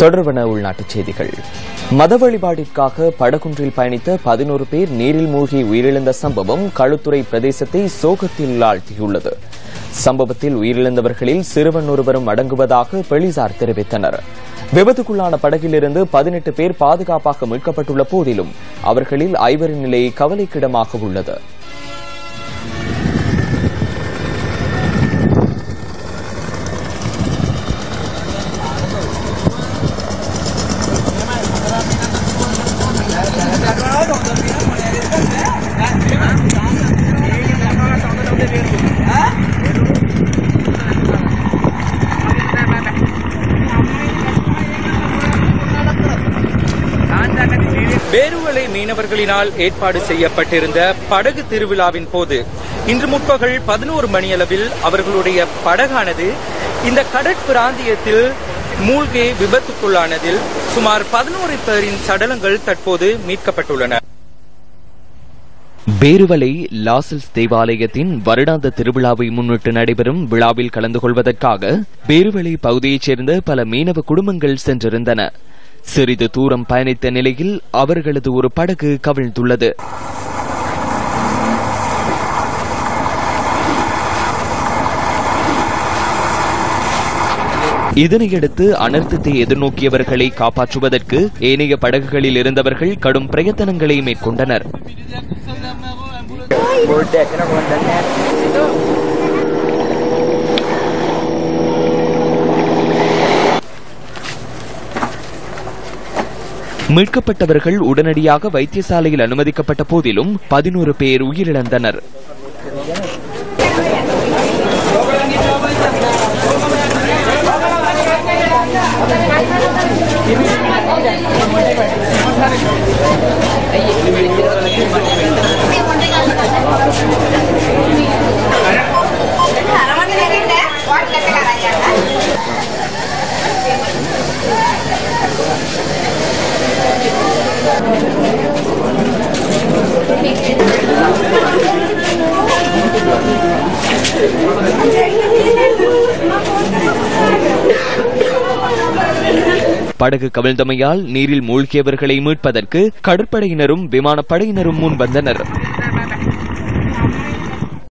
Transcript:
தொடர்பன உள்நாட்டுச் செய்திகள். மத வழிபாட்டிற்காக படகுன்றில் பயணித்த பதினோரு பேர் நீரில் மூழ்கி உயிரிழந்த சம்பவம் களுத்துறை பிரதேசத்தை சோகத்தில் ஆழ்த்தியுள்ளது. சம்பவத்தில் உயிரிழந்தவர்களில் சிறுவன் ஒருவரும் அடங்குவதாக போலீசார் தெரிவித்தனர். விபத்துக்குள்ளான படகிலிருந்து பதினெட்டு பேர் பாதுகாப்பாக மீட்கப்பட்டுள்ள போதிலும் அவர்களில் ஐவரின் நிலை கவலைக்கிடமாக உள்ளது. வேறுவலை மீனவர்களினால் ஏற்பாடு செய்யப்பட்டிருந்த படகு திருவிழாவின் போது இன்று முற்பகல் பதினோரு மணியளவில் அவர்களுடைய படகானது இந்த கடற்பிராந்தியத்தில் மூழ்கி விபத்துக்குள்ளானதில் சுமார் பதினோரு பேரின் சடலங்கள் தற்போது மீட்கப்பட்டுள்ளன. பேருவலை லாசல்ஸ் தேவாலயத்தின் வருடாந்த திருவிழாவை முன்னிட்டு நடைபெறும் விழாவில் கலந்து கொள்வதற்காக பேருவலை பகுதியைச் சேர்ந்த பல மீனவ குடும்பங்கள் சென்றிருந்தன. சிறிது தூரம் பயணித்த நிலையில் அவர்களது ஒரு படகு கவிழ்ந்துள்ளது. இதனையடுத்து அனர்த்தத்தை எதிர்நோக்கியவர்களை காப்பாற்றுவதற்கு ஏனைய படகுகளில் இருந்தவர்கள் கடும் பிரயத்தனங்களை மேற்கொண்டனர். மீட்கப்பட்டவர்கள் உடனடியாக வைத்தியசாலையில் அனுமதிக்கப்பட்ட போதிலும் பதினோரு பேர் உயிரிழந்தனர். படகு கவிழ்ந்தமையால் நீரில் மூழ்கியவர்களை மீட்பதற்கு கடற்படையினரும் விமானப்படையினரும் முன் வந்தனர்